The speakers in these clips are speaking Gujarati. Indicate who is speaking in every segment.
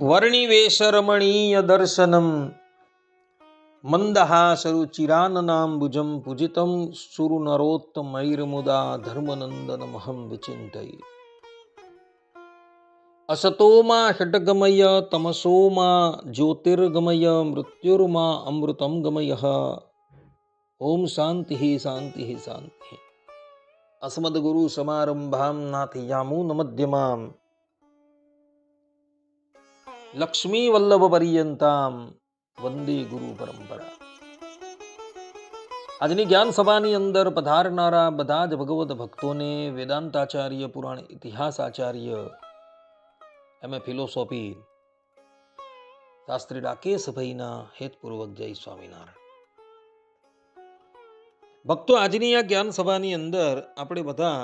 Speaker 1: વર્ણિવેશરમણીય દર્શનમ મંદહાસરુચિરાનનાંબુજમ પૂજિતમ સુરનરોત્તમૈર્મુદા ધર્મનંદનમહં વિચિંતય અસતોમાં ષટગમય તમસોમાં જ્યોતિર્ગમય મૃત્યુર્મા અમૃતમ ગમય ઓમ શાંતિ શાંતિ શાંતિ અસ્મદ્ગુરુ સમારંભામ નાથયામૂન મધ્યમામ લક્ષ્મી વલ્લભ પર્યંતામ વંદે ગુરુ પરંપરા આજની જ્ઞાન સભાની અંદર પધારનારા બધા જ ભગવત ભક્તોને વેદાંતાચાર્ય પુરાણ ઇતિહાસ આચાર્ય એમ એ ફિલોસોફી શાસ્ત્રી રાકેશભાઈના હેતપૂર્વક જય સ્વામિનારાયણ ભક્તો આજની આ જ્ઞાન સભાની અંદર આપણે બધા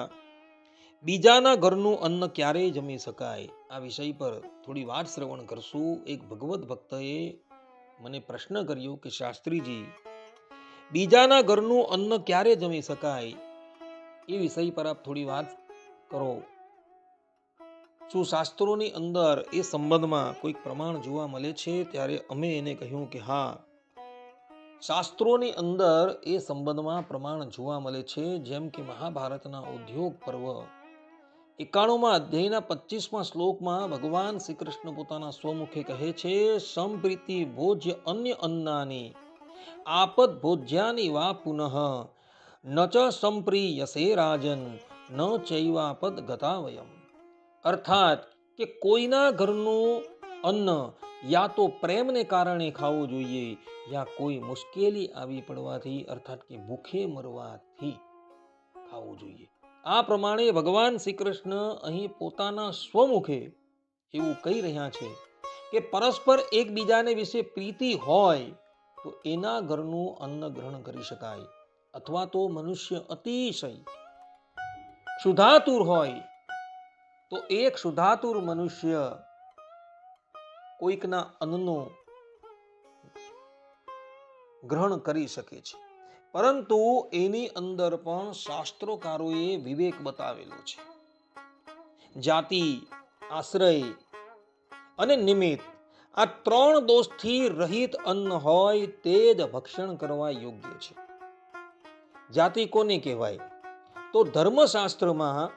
Speaker 1: બીજાના ઘરનું અન્ન ક્યારેય જમી શકાય. આ વિષય પર થોડી વાત શ્રવણ કરશું. એક ભગવત ભક્તએ મને પ્રશ્ન કર્યો કે, શાસ્ત્રીજી, બીજાના ઘરનું અન્ન ક્યારે જમી શકાય? એ વિષય પર આપ થોડી વાત કરો. શું શાસ્ત્રોની અંદર એ સંબંધમાં કોઈક પ્રમાણ જોવા મળે છે? ત્યારે અમે એને કહ્યું કે, હા. શાસ્ત્રોની અંદર એ સંબંધમાં પ્રમાણ જોવા મળે છે. જેમ કે, મહાભારતના ઉદ્યોગ પર્વ એકાણુંમાં અધ્યાયના પચીસમાં શ્લોકમાં ભગવાન શ્રી કૃષ્ણ પોતાના સ્વમુખે કહે છે, સંપ્રીતિ ભોજ્ય અન્ય અન્નાની, આપદ ભોજ્યાની વા પુનઃ, ન ચ સંપ્રિયસે રાજન, ન ચૈવાપદ ગતાવયમ. અર્થાત કે કોઈના ઘરનું અન્ન યા તો પ્રેમને કારણે ખાવું જોઈએ, યા કોઈ મુશ્કેલી આવી પડવાથી, અર્થાત કે ભૂખે મરવાથી ખાવું જોઈએ. આ પ્રમાણે ભગવાન શ્રી કૃષ્ણ અહીં પોતાના સ્વમુખે એવું કહી રહ્યા છે કે પરસ્પર એકબીજાને વિશે પ્રીતિ હોય તો એના ઘરનું અન્ન ગ્રહણ કરી શકાય અથવા તો મનુષ્ય અતિશય સુધાતુર હોય તો એક સુધાતુર મનુષ્ય કોઈકના અન્નનો ગ્રહણ કરી શકે છે. પરંતુ એની અંદર પણ શાસ્ત્રોકારોએ વિવેક બતાવેલો છે. જાતિ, આશ્રય અને નિમિત્ત આ ત્રણ દોષથી રહિત અન્ન હોય તે જ ભક્ષણ કરવા યોગ્ય છે. જાતિ કોને કહેવાય? તો ધર્મશાસ્ત્રમાં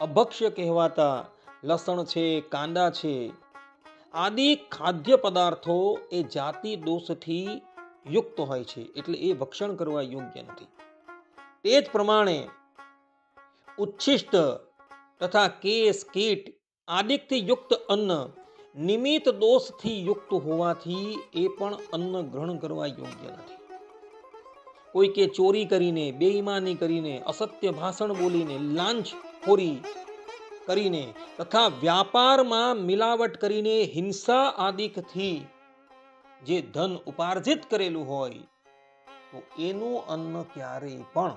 Speaker 1: અભક્ષ્ય કહેવાતા લસણ છે, કાંદા છે, આદિ ખાદ્ય પદાર્થો એ જાતિ દોષથી યુક્ત હોય છે એટલે એ ભક્ષણ કરવા યોગ્ય નથી. તે જ પ્રમાણે ઉચ્છિષ્ટ તથા કેસ, કીટ આદિકથી યુક્ત અન્ન, નિમિત્ત દોષથી યુક્ત હોવાથી એ પણ અન્ન ગ્રહણ કરવા યોગ્ય નથી. કોઈ કે ચોરી કરીને, બેઈમાની કરીને, અસત્ય ભાષણ બોલીને, લાંચ ખોરી કરીને તથા વ્યાપારમાં મિલાવટ કરીને હિંસા આદિકથી જે ધન ઉપાર્જિત કરેલું હોય, તો એનું અન્ન ક્યારેય પણ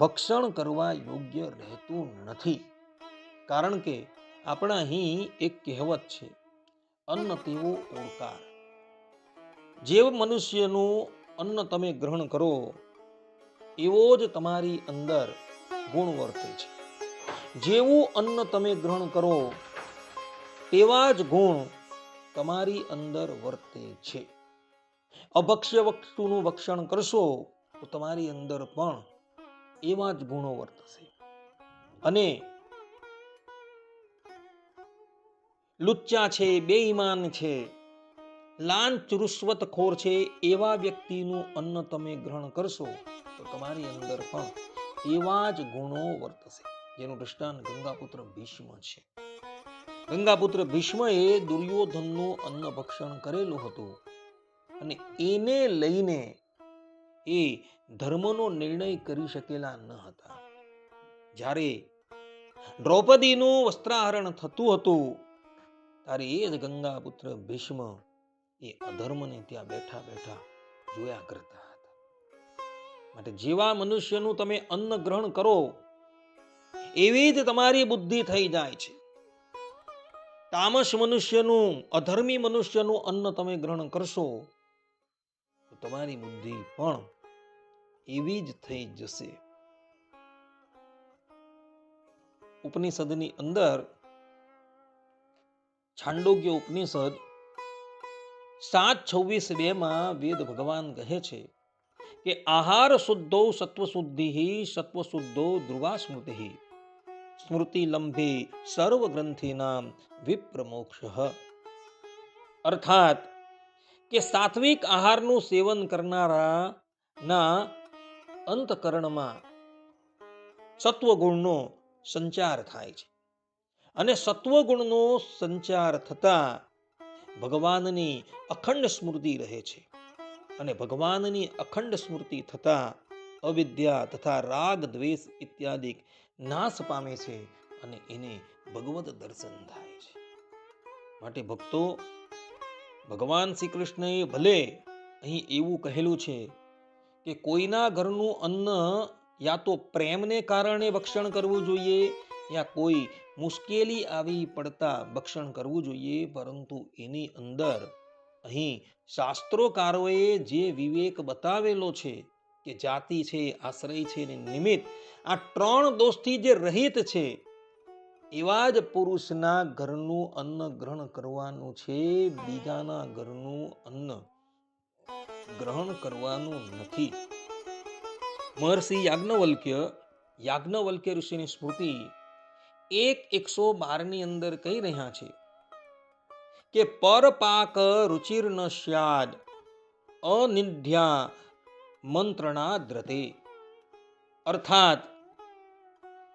Speaker 1: ભક્ષણ કરવા યોગ્ય રહેતું નથી. કારણ કે આપણા અહીં એક કહેવત છે, અન્ન તેવો ઓળકાર. જે મનુષ્યનું અન્ન તમે ગ્રહણ કરો, એવો જ તમારી અંદર ગુણ વર્તે છે. જેવું અન્ન તમે ગ્રહણ કરો, તેવા જ ગુણ તમારી અંદર વર્તે છે. અભક્ષ્ય વસ્તુનું ભક્ષણ કરશો તો તમારી અંદર પણ એવા જ ગુણો વર્તશે. અને લુચ્ચા છે, બેઈમાન છે, લાંચ રૂશ્વતખોર છે, એવા વ્યક્તિનું અન્ન તમે ગ્રહણ કરશો તો તમારી અંદર પણ એવા જ ગુણો વર્તશે. જેનું દૃષ્ટાંત ગંગાપુત્ર ભીષ્મ છે. ગંગાપુત્ર ભીષ્મએ દુર્યોધનનું અન્ન ભક્ષણ કરેલું હતું અને એને લઈને એ ધર્મનો નિર્ણય કરી શકેલા ન હતા. જ્યારે દ્રૌપદીનું વસ્ત્રાહરણ થતું હતું, ત્યારે એ જ ગંગાપુત્ર ભીષ્મ એ અધર્મને ત્યાં બેઠા બેઠા જોયા કરતા હતા. માટે જેવા મનુષ્યનું તમે અન્ન ગ્રહણ કરો, એવી જ તમારી બુદ્ધિ થઈ જાય છે. તામસ મનુષ્યનું, અધર્મી મનુષ્યનું અન્ન તમે ગ્રહણ કરશો તમારી બુદ્ધિ પણ એવી જ થઈ જશે. ઉપનિષદની અંદર છાંડોગ્ય ઉપનિષદ સાત છવ્વીસ બે માં વેદ ભગવાન કહે છે કે આહાર શુદ્ધો સત્વ શુદ્ધિ સત્વ શુદ્ધો ધ્રુવા સ્મૃતિ સ્મૃતિ લંબે સર્વ ગ્રંથિનામ વિપ્રમોક્ષ અર્થાત કે સાત્વિક આહારનું સેવન કરનારાના અંતકરણમાં સત્વગુણનો સંચાર થાય છે અને સત્વગુણનો સંચાર થતા ભગવાનની અખંડ સ્મૃતિ રહે છે અને ભગવાનની અખંડ સ્મૃતિ થતા અવિદ્યા તથા રાગ દ્વેષ ઇત્યાદિ નાશ પામે છે અને એને ભગવત દર્શન થાય છે. માટે ભક્તો, ભગવાન શ્રી કૃષ્ણએ ભલે અહીં એવું કહેલું છે કે કોઈના ઘરનું અન્ન યા તો પ્રેમને કારણે ભક્ષણ કરવું જોઈએ યા કોઈ મુશ્કેલી આવી પડતા ભક્ષણ કરવું જોઈએ, પરંતુ એની અંદર અહીં શાસ્ત્રોકારોએ જે વિવેક બતાવેલો છે કે જાતિ છે, આશ્રય છે ને નિમિત્ત આ ત્રણ દોષથી જે રહિત છે, એવા જ પુરુષના ઘરનું અન્ન ગ્રહણ કરવાનું છે, બીજાના ઘરનું અન્ન ગ્રહણ કરવાનું નથી. મહર્ષિ યાજ્ઞવલ્ક્ય યાજ્ઞવલ્ક્ય ઋષિની સ્મૃતિ એક એકસો બારની અંદર કહી રહ્યા છે કે પરપાક રુચિર ન સ્યાદ અનિધ્યા મંત્રણા દ્રતે અર્થાત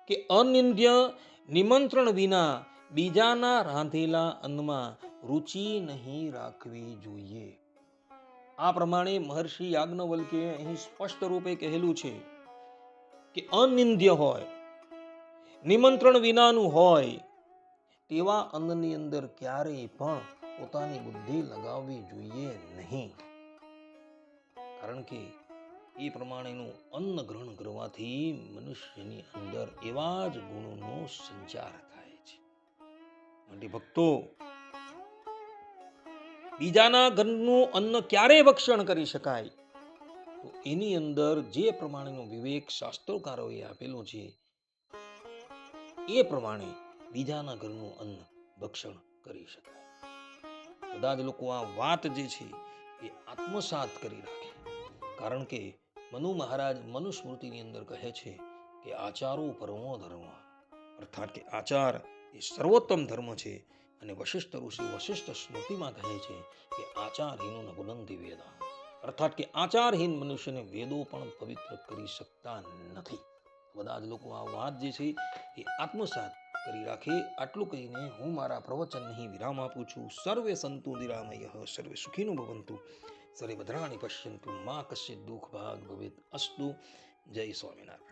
Speaker 1: કે અનિંદ્ય નિમંત્રણ વિના બીજાના રાંધેલા અન્નમાં રુચિ નહીં રાખવી જોઈએ. આ પ્રમાણે મહર્ષિ યાજ્ઞવલ્કે અહીં સ્પષ્ટ રૂપે કહેલું છે કે અનિંદ્ય હોય, નિમંત્રણ વિનાનું હોય, તેવા અન્નની અંદર ક્યારેય પણ પોતાની બુદ્ધિ લગાવવી જોઈએ નહીં. કારણ કે એ પ્રમાણેનું અન્ન ગ્રહણ કરવાથી મનુષ્યની અંદર એવા જ ગુણોનો સંચાર થાય છે. માટે ભક્તો, બીજાના ઘરનું અન્ન ક્યારે ભક્ષણ કરી શકાય? તો એની અંદર જે પ્રમાણેનો વિવેક શાસ્ત્રોકારોએ આપેલો છે, એ પ્રમાણે બીજાના ઘરનું અન્ન ભક્ષણ કરી શકાય. બધા જ લોકો આ વાત જે છે, એ આત્મસાત કરી રાખે. કારણ કે મનુ મહારાજ મનુસ્મૃતિની અંદર કહે છે કે આચારો પરમો ધર્મ. અર્થાત કે આચાર એ સર્વોત્તમ ધર્મ છે અને વશિષ્ઠ ઋષિ વશિષ્ઠ સ્મૃતિમાં કહે છે કે આચારહીનો નગુનંદી વેદા. અર્થાત કે આચારહીન મનુષ્યને વેદો પણ પવિત્ર કરી શકતા નથી. બધા જ લોકો આ વાત જે છે એ આત્મસાત કરી રાખે. આટલું કહીને હું મારા પ્રવચન નહીં વિરામ આપું છું. સર્વે સંતુ નિરામય સર્વે સુખીનું ભવંતુ. સર્વે ભદ્રાણી પશ્યંતુ મા કશ્ય દુઃખ ભાગ ભવેત અસ્તુ જય સ્વામિનારાયણ